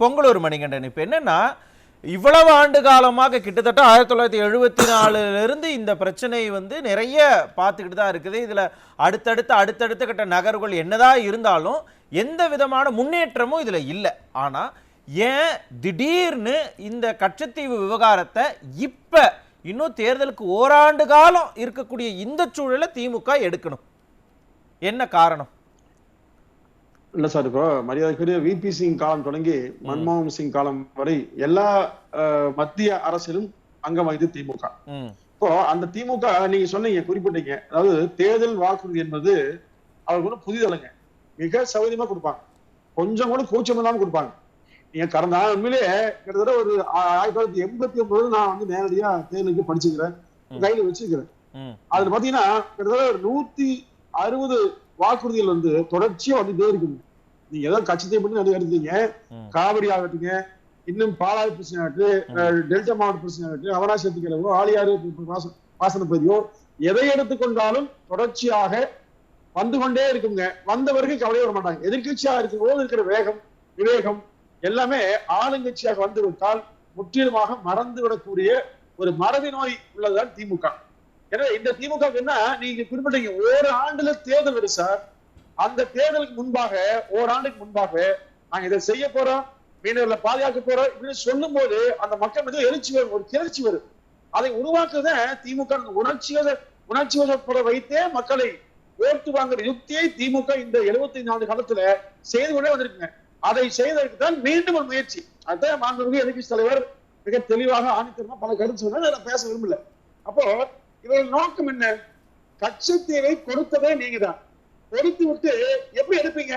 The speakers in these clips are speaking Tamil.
பொங்கலூர் மணிகண்டன். இப்போ என்னன்னா இவ்வளவு ஆண்டு காலமாக கிட்டத்தட்ட ஆயிரத்தி தொள்ளாயிரத்தி எழுபத்தி நாலுலேருந்து இந்த பிரச்சனை வந்து நிறைய பார்த்துக்கிட்டு தான் இருக்குது. இதில் அடுத்தடுத்த அடுத்தடுத்த கட்ட நகர்வுகள் என்னதான் இருந்தாலும் எந்த விதமான முன்னேற்றமும் இதில் இல்லை. ஆனால் ஏன் திடீர்னு இந்த கச்சத்தீவு விவகாரத்தை இப்போ இன்னும் தேர்தலுக்கு ஓராண்டு காலம் இருக்கக்கூடிய இந்த சூழலை திமுக எடுக்கணும். என்ன காரணம்? இல்ல சார் இப்போ மரியாதைக்குரிய விபி சிங் காலம் தொடங்கி மன்மோகன் சிங் காலம் வரை எல்லா மத்திய அரசிலும் அங்கம் வகித்து திமுக. இப்போ அந்த திமுக நீங்க சொன்னீங்க குறிப்பிட்டீங்க. அதாவது தேர்தல் வாக்குறுதி என்பது அவருக்கு ஒன்றும் புதிதலைங்க மிக சௌகரியமா கொடுப்பாங்க. கொஞ்சம் கூட கூச்சம் இல்லாம கொடுப்பாங்க. நீங்க கடந்த நான் உண்மையிலேயே கிட்டத்தட்ட ஒரு ஆயிரத்தி தொள்ளாயிரத்தி எண்பத்தி ஒன்பது நான் வந்து நேரடியா தேர்தலுக்கு படிச்சுக்கிறேன். கையில வச்சுக்கிறேன் அதுல பாத்தீங்கன்னா கிட்டத்தட்ட ஒரு நூத்தி அறுபது வாக்குறுதிகள் வந்து தொடர்ச்சியா வந்துட்டே இருக்குது நீங்க ஏதோ கட்சத்தை மட்டும் நிறைய எடுத்தீங்க. காவிரி ஆகட்டுங்க. இன்னும் பாலாறு பிரச்சனை ஆகட்டும் அஹ், டெல்டா மாவட்ட பிரச்சனை ஆகட்டும் அவராசக்தி கிழவோ ஆலியாறு பாச- பாசன பகுதியோ எதை எடுத்துக்கொண்டாலும் தொடர்ச்சியாக வந்து கொண்டே இருக்குங்க. வந்தவர்கள் கவலையே வர மாட்டாங்க. எதிர்க்கட்சியா இருக்கும் போது இருக்கிற வேகம் விவேகம் எல்லாமே ஆளுங்கட்சியாக வந்து விட்டால் முற்றிலுமாக மறந்து விடக்கூடிய ஒரு மறதி நோய் உள்ளதுதான் திமுக. எனவே இந்த திமுக என்ன நீங்க குறிப்பிட்டீங்க ஒரு ஆண்டுல தேர்தல் வருது சார். அந்த தேர்தலுக்கு முன்பாக ஓராண்டுக்கு முன்பாக நாங்க இதை செய்ய போறோம் மீனவர்களை பாதுகாக்க போறோம் இப்படின்னு சொல்லும் போது அந்த மக்கள் மீது எழுச்சி வரும் ஒரு கிளர்ச்சி வரும். அதை உருவாக்குறத திமுக உணர்ச்சி உணர்ச்சி வசப்பட வைத்தே மக்களை ஓட்டு வாங்குற யுக்தியை திமுக இந்த எழுபத்தி நாலு காலத்துல செய்து கொண்டே வந்திருக்குங்க. அதை செய்வதற்கு தான் மீண்டும் ஒரு முயற்சி. அதான் மாண்புமிகு எதிர்க்கட்சி தலைவர் மிக தெளிவாக ஆணித்தரமா பல கருத்து சொன்னா நான் பேச விரும்பல. அப்போ இவர்கள் நோக்கம் என்ன? கச்சத்தீவை கொடுத்ததே நீங்க தான் கொடுத்து விட்டு எப்படி எடுப்பீங்க?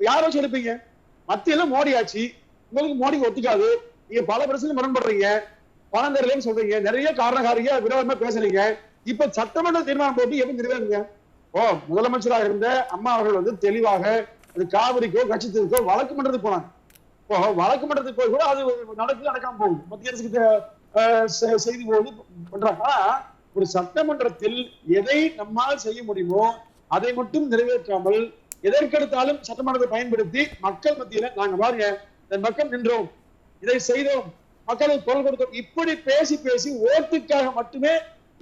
யார வச்சு எடுப்பீங்க? மத்தியில மோடி ஆச்சு. உங்களுக்கு மோடி ஒத்துக்காது. நீங்க பல பிரச்சனை முரண்படுறீங்க. பணம் தெரியலன்னு சொல்றீங்க. நிறைய காரணக்காரிங்க விரோதமா பேசுறீங்க. இப்ப சட்டமன்ற தீர்மானம் போட்டு எப்படி நிறைவேறுங்க? ஓ முதலமைச்சராக இருந்த அம்மா அவர்கள் வந்து தெளிவாக அது காவிரிக்கோ கட்சித்திற்கோ வழக்கு மன்றத்துக்கு போனாங்க. இப்போ வழக்கு மன்றத்துக்கு போய் கூட அது நடக்கு நடக்காம போகுது. மத்திய அரசு அஹ், செ- செய்தி போகுது பண்றாங்க. ஒரு சட்டமன்றத்தில் எதை நம்மால் செய்ய முடியுமோ அதை மட்டும் நிறைவேற்றாமல் எதற்கெடுத்தாலும் சட்டமன்றத்தை பயன்படுத்தி மக்கள் மத்தியில நாங்க பாருங்க மக்கள் நின்றோம். இதை செய்தோம். மக்களுக்கு குரல் கொடுத்தோம். இப்படி பேசி பேசி ஓட்டுக்காக மட்டுமே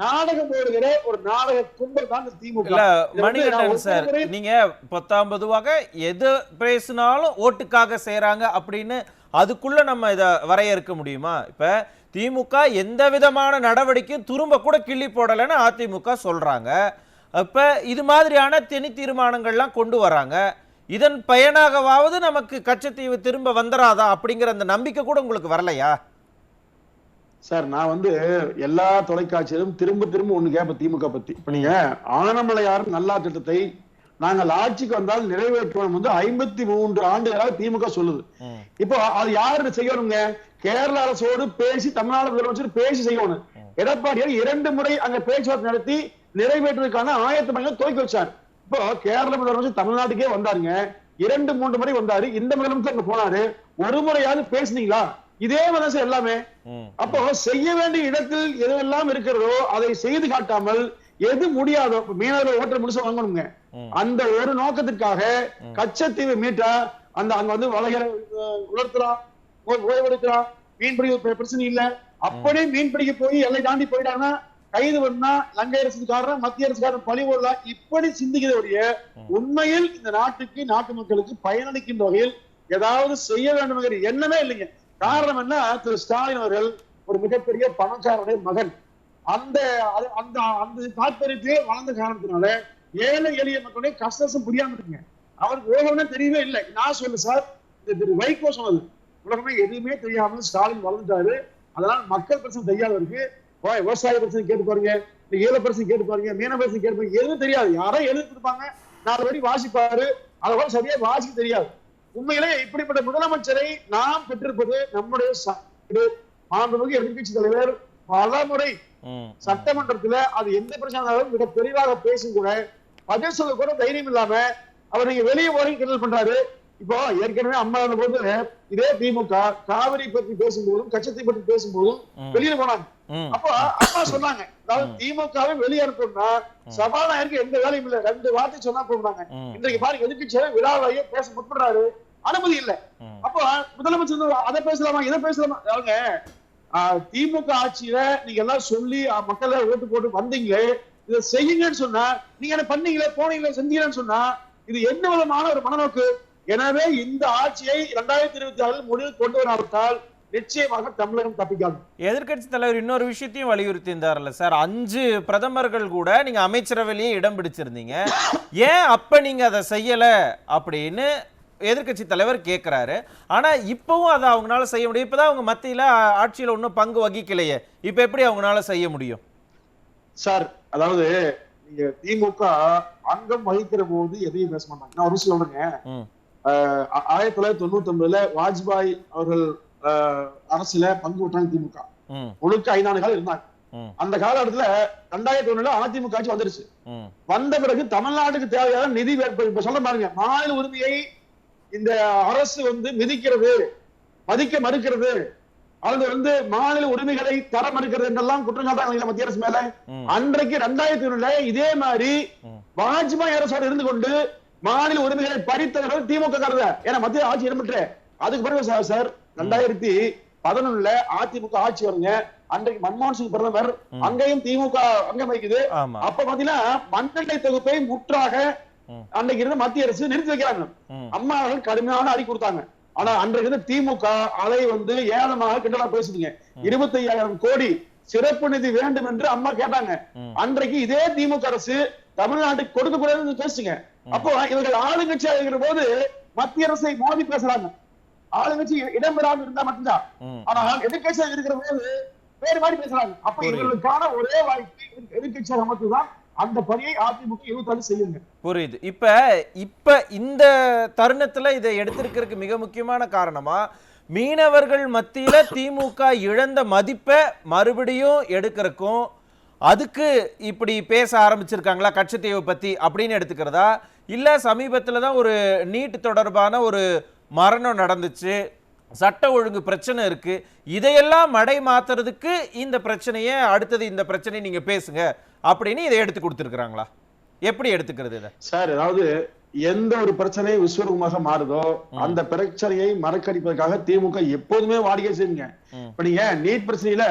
நாடகம் போடுகிற ஒரு நாடக கும்பல் தான் திமுக. மணிகண்டன் சார் நீங்க பத்தாம் பொதுவாக எது பேசினாலும் ஓட்டுக்காக செய்றாங்க அப்படின்னு அதுக்குள்ள நம்ம இத வரையறுக்க முடியுமா? இப்ப திமுக எந்த விதமான நடவடிக்கையும் துரும்ப கூட கிள்ளி போடலைன்னு அதிமுக சொல்றாங்க. அப்ப இது மாதிரியான தனி தீர்மானங்கள்லாம் கொண்டு வராங்க. இதன் பயனாகவாவது நமக்கு கச்சத்தீவு திரும்ப வந்துராதா அப்படிங்கிற அந்த நம்பிக்கை கூட உங்களுக்கு வரலையா? சார் நான் வந்து எல்லா தொலைக்காட்சியிலும் திரும்ப திரும்ப ஒண்ணு கேட்பேன் திமுக பத்தி. இப்ப நீங்க ஆனமலையார் நல்லா திட்டத்தை நாங்கள் ஆட்சிக்கு வந்தால் நிறைவேற்றுவோம் வந்து ஐம்பத்தி மூன்று ஆண்டுகளாக திமுக சொல்லுது. இப்போ அது யாரு செய்யணுங்க? கேரள அரசோடு பேசி தமிழ்நாடு முதலமைச்சர் பேசி செய்யணும். எடப்பாடியார் இரண்டு முறை அங்க பேச்சுவார்த்தை நடத்தி நிறைவேற்றுவதற்கான ஆயத்த பணிகளை துவக்கி வச்சார். இப்போ கேரள முதலமைச்சர் தமிழ்நாட்டுக்கே வந்தாருங்க. இரண்டு மூன்று முறை வந்தாரு. இந்த முதலமைச்சர் அங்க போனாரு. ஒரு முறையாவது பேசுனீங்களா? இதே சார் எல்லாமே. அப்போ செய்ய வேண்டிய இடத்தில் எதுவெல்லாம் இருக்கிறதோ அதை செய்து காட்டாமல் எது முடியாதோ மீனவர்கள் ஓட்டல் முழுசா வாங்கணுங்க. அந்த ஒரு நோக்கத்திற்காக கச்சத்தீவை மீட்டா அந்த அங்க வந்து வளைகரை அஹ், உலர்த்தலாம் ஓ- ஓய்வெடுக்கலாம் மீன்பிடி பிர- பிரச்சனை இல்ல. அப்படியே மீன்பிடிக்க போய் எல்லை தாண்டி போயிட்டாங்கன்னா கைது பண்ணா லங்கை அரசுக்காரன் மத்திய அரசுக்காரன் பழி போடலாம் இப்படி சிந்திக்கிறவடைய உண்மையில் இந்த நாட்டுக்கு நாட்டு மக்களுக்கு பயனளிக்கின்ற வகையில் ஏதாவது செய்ய வேண்டும் என்கிற எண்ணமே இல்லைங்க. காரணம் என்ன? திரு ஸ்டாலின் அவர்கள் ஒரு மிகப்பெரிய பணக்காரனுடைய மகன். அந்த அந்த அந்த தாற்பயத்திலே வளர்ந்த காரணத்தினால ஏழை எளிய மக்களுடைய கஷ்டம் புரியாம இருக்குங்க. அவருக்கு உலகமே தெரியவே இல்லை. நான் சொல்லு சார் இந்த திரு வைகோ சொன்னது. உலகமே எதுவுமே தெரியாமல் ஸ்டாலின் வளர்ந்துட்டாரு. அதனால மக்கள் பிரச்சனை தெரியாதவருக்கு விவசாய பிரச்சனை கேட்டு பாருங்க ஈழ பிரச்சனை கேட்டு பாருங்க மீன பிரச்சனை கேட்டு பாருங்க எதுவும் தெரியாது. யாரோ எழுதி கொடுப்பாங்க. நாலு வடி வாசிப்பாரு. அதை கூட சரியா வாசிக்க தெரியாது. உண்மையிலே இப்படிப்பட்ட முதலமைச்சரை நாம் பெற்றிருப்பது நம்முடைய மாண்புமிகு எதிர்க்கட்சி தலைவர் பல முறை. சட்டமன்றத்துல அது எந்த பிரச்சனையாலும் மிக தெளிவாக பேசும் கூட பதில் சொல்ல கூட தைரியம் இல்லாம அவர் நீங்க வெளியே போறீங்க கிண்டல் பண்றாரு. இப்போ ஏற்கனவே அம்மா போது இதே திமுக காவிரி பற்றி பேசும்போதும் கச்சத்தை பற்றி பேசும்போதும். வெளியில போனாங்க. அப்போ அம்மா சொன்னாங்க அதாவது திமுகவை வெளியே அனுப்பணும்னா சபாநாயகருக்கு எந்த வேலையும் இல்ல. ரெண்டு வார்த்தை சொன்னா போடுறாங்க. ம். இன்றைக்கு பாருங்க எதிர்க்கட்சியாக விழாவையே பேச முற்படுறாரு? அனுமதி இல்ல. அப்போ முதலமைச்சர் அதை பேசலாமா இதை பேசலாமா? அவங்க திமுக ஆட்சியில நீங்க எல்லாம் சொல்லி மக்களை ஓட்டு போட்டு வந்தீங்களே இதை செய்யுங்கன்னு சொன்னா நீங்க என்ன பண்ணீங்களே போனீங்களே செஞ்சீங்கன்னு சொன்னா இது என்ன விதமான ஒரு மனநோக்கு? எனவே இந்த ஆட்சியை இரண்டாயிரத்தி இருபத்தி ஆறில் முடிவில் கொண்டு வராவிட்டால் நிச்சயமாக தமிழகம் தப்பிக்காது. எதிர்க்கட்சி தலைவர் இன்னொரு விஷயத்தையும் வலியுறுத்தி இருந்தார்ல சார். அஞ்சு பிரதமர்கள் கூட நீங்க அமைச்சரவையிலேயே இடம் பிடிச்சிருந்தீங்க. ஏன் அப்ப நீங்க அதை செய்யல அப்படின்னு எதிர்க்கட்சி தலைவர் கேட்கிறாரு ஆனா இப்பவும் அதை அவங்களால செய்ய முடியும். இப்பதான் அவங்க மத்தியில ஆட்சியில ஒன்றும் பங்கு வகிக்கலையே. இப்ப எப்படி அவங்களால செய்ய முடியும்? சார் அதாவது நீங்க திமுக அங்கம் வகிக்கிற போது எதையும் பேச மாட்டாங்க. நான் ஒரு சொல்றேங்க. ஆயிரத்தி தொள்ளாயிரத்தி தொண்ணூத்தி ஒன்பதுல வாஜ்பாய் அவர்கள் அரசுல பங்கு விட்டாங்க திமுக முழுக்க ஐந்தாண்டு காலம் இருந்தாங்க. அந்த காலகட்டத்துல ரெண்டாயிரத்தி ஒண்ணுல அதிமுக ஆட்சி வந்துருச்சு. வந்த பிறகு தமிழ்நாட்டுக்கு தேவையான நிதி இப்ப- சொல்ல பாருங்க மாநில உரிமையை இந்த அரசு வந்து மிதிக்கிறது மதிக்க மறுக்கிறது அது வந்து மாநில உரிமைகளை தர மறுக்கிறது என்றெல்லாம் குற்றம் சாட்டாங்க மத்திய அரசு மேல. அன்றைக்கு ரெண்டாயிரத்தி ஒண்ணுல இதே மாதிரி. வாஜ்பாய் அரசோடு இருந்து கொண்டு மாநில உரிமைகளை பறித்தவர்கள் திமுக காரத ஏன்னா மத்திய ஆட்சி இடம்பெற்று அதுக்கு பிறகு சார் ரெண்டாயிரத்தி பதினொன்னுல அதிமுக ஆட்சி வருங்க. அன்றைக்கு மன்மோகன் சிங் பிரதமர். அங்கேயும் திமுக அங்கம் வைக்குது அப்ப பாத்தீங்கன்னா மண்ணெண்ணெய் தொகுப்பை முற்றாக ம். அன்றைக்கு இருந்த மத்திய அரசு நிறுத்தி வைக்கிறாங்க. அம்மா அவர்கள் கடுமையான அறி கொடுத்தாங்க. ஆனா அன்றைக்கு இருந்த திமுக அதை வந்து ஏளனமாக கிண்டலா பேசுதுங்க. இருபத்தி ஐயாயிரம் கோடி சிறப்பு நிதி வேண்டும் என்று அம்மா கேட்டாங்க. அன்றைக்கு இதே திமுக அரசு தமிழ்நாட்டுக்கு கொடுக்க கூடாதுன்னு பேசுங்க. அப்போ இவர்கள் ஆளுங்கட்சியா இருக்கிற போது மத்திய அரசை மோதி பேசுறாங்க. ஆளுங்கட்சி இடம்பெறாம இருந்தா மட்டும்தான். ம். ஆனால் எதிர்கட்சியாக இருக்கிற போது வேறு மாதிரி பேசுறாங்க. அப்ப. இவர்களுக்கான ஒரே வாய்ப்பு எதிர்கட்சியாக மட்டும்தான் அந்த பணியை அதிமுக இருபத்தாறு செய்யுங்க. புரியுது. இப்ப இப்ப இந்த தருணத்துல இதை எடுத்திருக்கிறதுக்கு மிக முக்கியமான காரணமா மீனவர்கள் மத்தியில திமுக இழந்த மதிப்பை மறுபடியும் எடுக்கிறக்கும் அதுக்கு இப்படி பேச ஆரம்பிச்சிருக்காங்களா கட்சத்தீவை பத்தி அப்படின்னு எடுத்துக்கிறதா? இல்ல சமீபத்துல தான் ஒரு நீட் தொடர்பான ஒரு மரணம் நடந்துச்சு சட்ட ஒழுங்கு பிரச்சனை இருக்கு இதையெல்லாம் மடை மாத்துறதுக்கு இந்த பிரச்சனையை அடுத்தது இந்த பிரச்சனையை நீங்க பேசுங்க அப்படின்னு இதை எடுத்து கொடுத்துருக்காங்களா எப்படி எடுத்துக்கிறது இதை? சார் அதாவது எந்த ஒரு பிரச்சனை விஸ்வரூபமாக மாறுதோ அந்த பிரச்சனையை மறக்கடிப்பதற்காக திமுக எப்போதுமே வாடிக்கை செய்யுங்க. இப்ப நீங்க நீட் பிரச்சனையில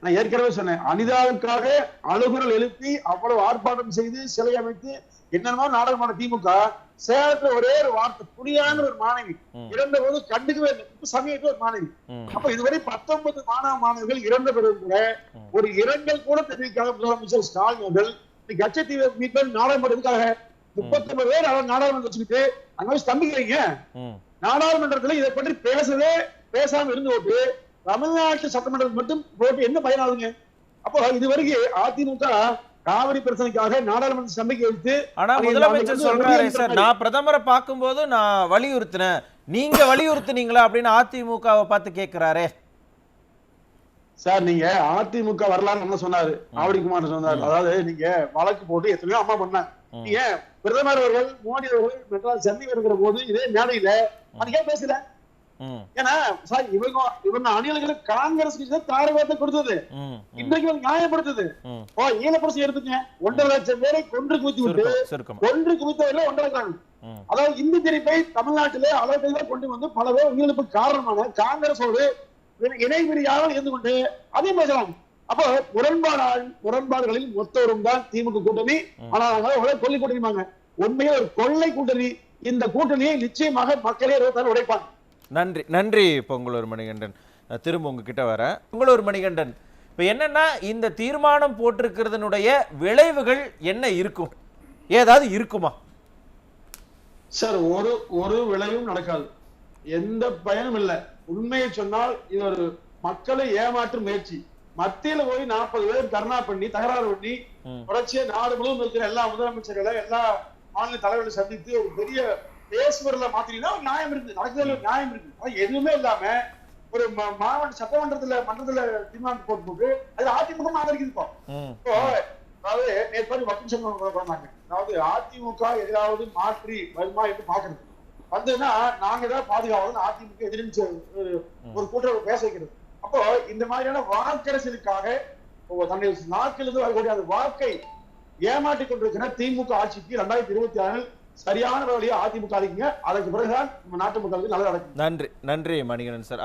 நான் ஏற்கனவே சொன்னேன் அனிதாவுக்காக அழுகுரல் எழுப்பி அவ்வளவு ஆர்ப்பாட்டம் செய்து சிலை அமைத்து என்னென்னமோ நாடகமான திமுக சேலத்துல ஒரே ஒரு வார்த்தை புனியான ஒரு மாணவி. இறந்த போது கண்டுக்கவே இல்லை சமயத்துல ஒரு மாணவி. அப்ப இதுவரை பத்தொன்பது மாணவ மாணவர்கள் இறந்த பிறகு கூட. ஒரு இரங்கல் கூட தெரிவிக்காத முதலமைச்சர் ஸ்டாலின் அவர்கள் கச்சத்தீவை மீட்பு முப்பத்தொன்பது பேர் அவர் நாடாளுமன்றம் வச்சுக்கிட்டு அங்க ஸ்தம்பிக்கிறீங்க. நாடாளுமன்றத்துல இதை பற்றி பேசவே பேசாம இருந்து போட்டு தமிழ்நாட்டு சட்டமன்றத்தில் மட்டும் போட்டு என்ன பயனாகுங்க அப்போ இதுவரைக்கும் அதிமுக காவிரி பிரச்சனைக்காக நாடாளுமன்ற ஸ்தம்பிக்க வைத்து ஆனா முதலமைச்சர் சொல்றாரு சார் நான் பிரதமரை பார்க்கும்போது நான் வலியுறுத்தினேன். நீங்க வலியுறுத்துனீங்களா அப்படின்னு அதிமுகவை பார்த்து கேட்கிறாரே சார் நீங்க அதிமுக வரலாறு என்ன சொன்னாரு ஆவடிக்குமார் சொன்னாரு. அதாவது நீங்க வழக்கு போட்டு எத்தனையோ அம்மா பண்ணாங்க ம். நீங்க பிரதமர் அவர்கள் மோடி அவர்கள் மெட்ராஸ் சென்னை வருகிற போது இதே மேடையில அதுக்கே பேசல? ஏன்னா சார் இவங்க இவங்க அணிகளுக்கு காங்கிரஸ் கட்சி கொடுத்தது. இன்றைக்கு நியாயப்படுத்துது. ஓ ஈழப்பிரசம் எடுத்துங்க ஒன்றரை லட்சம் பேரை கொன்று குவித்து விட்டு கொன்று குவித்தவர்கள் ஒன்றரை காரணம் ம், அதாவது இந்தி திணிப்பை தமிழ்நாட்டிலே அளவுக்கு கொண்டு வந்து பல பேர் உயிரிழப்பு காரணமான காங்கிரஸோடு இணைபிரியாக இருந்து கொண்டு அதையும் பேசலாம். அப்போ முரண்பாடு முரண்பாடுகளில் மொத்தவரும் தான் திமுக கூட்டணி. ஆனா நாங்க ஒரே கொள்ளை கூட்டணிமாங்க உண்மையே ஒரு கொள்ளை கூட்டணி. இந்த கூட்டணியை நிச்சயமாக மக்களே இருபத்தாறு உடைப்பாங்க. நன்றி நன்றி பொங்கலூர் மணிகண்டன். திரும்ப உங்ககிட்ட வரேன். பொங்கலூர் மணிகண்டன் இப்போ என்னன்னா இந்த தீர்மானம் போட்டிருக்கிறதுனுடைய விளைவுகள் என்ன இருக்கும்? ஏதாவது இருக்குமா? சார் ஒரு ஒரு விளைவும் நடக்காது. எந்த பயனும் இல்ல. உண்மையை சொன்னால் இது ஒரு மக்களை ஏமாற்றும் முயற்சி. மத்தியில போய் நாற்பது பேர் தர்ணா பண்ணி தகராறு பண்ணி. தொடர்ச்சியா நாடு முழுவதும் இருக்கிற எல்லா முதலமைச்சர்களை எல்லா மாநில தலைவர்களை சந்தித்து ஒரு பெரிய பேசுவரில் மாத்தினா ஒரு நியாயம் இருக்கு நடக்குதுல நியாயம் இருக்கு அது எதுவுமே இல்லாம ஒரு மாவட்ட சட்டமன்றத்துல மன்றத்துல தீர்மானம் போட்டு போட்டு அது அதிமுக ஆதரிக்குது இப்போ. அதாவது நேற்று வக்கம் சொன்னாங்க அதாவது அதிமுக எதிராவது மாற்றி வருமா என்று பாக்குறது வந்ததுன்னா நாங்க தான் பாதுகாவலன் அதிமுக எதிர்த்து ஒரு ஒரு கூட்டம் பேச வைக்கிறது. அப்போ இந்த மாதிரியான வாக்கரசனுக்காக ஒ- தன்னுடைய நாக்கிலிருந்து வரக்கூடிய அந்த வாக்கை ஏமாற்றிக் கொண்டிருக்கிற திமுக ஆட்சிக்கு ரெண்டாயிரத்தி இருபத்தி ஆறில் சரியான வழியை அதிமுக அளிக்குங்க அதற்கு பிறகுதான் நம்ம நாட்டு மக்களுக்கு நல்லது நடக்கும் நன்றி நன்றி மணிகண்டன் சார்.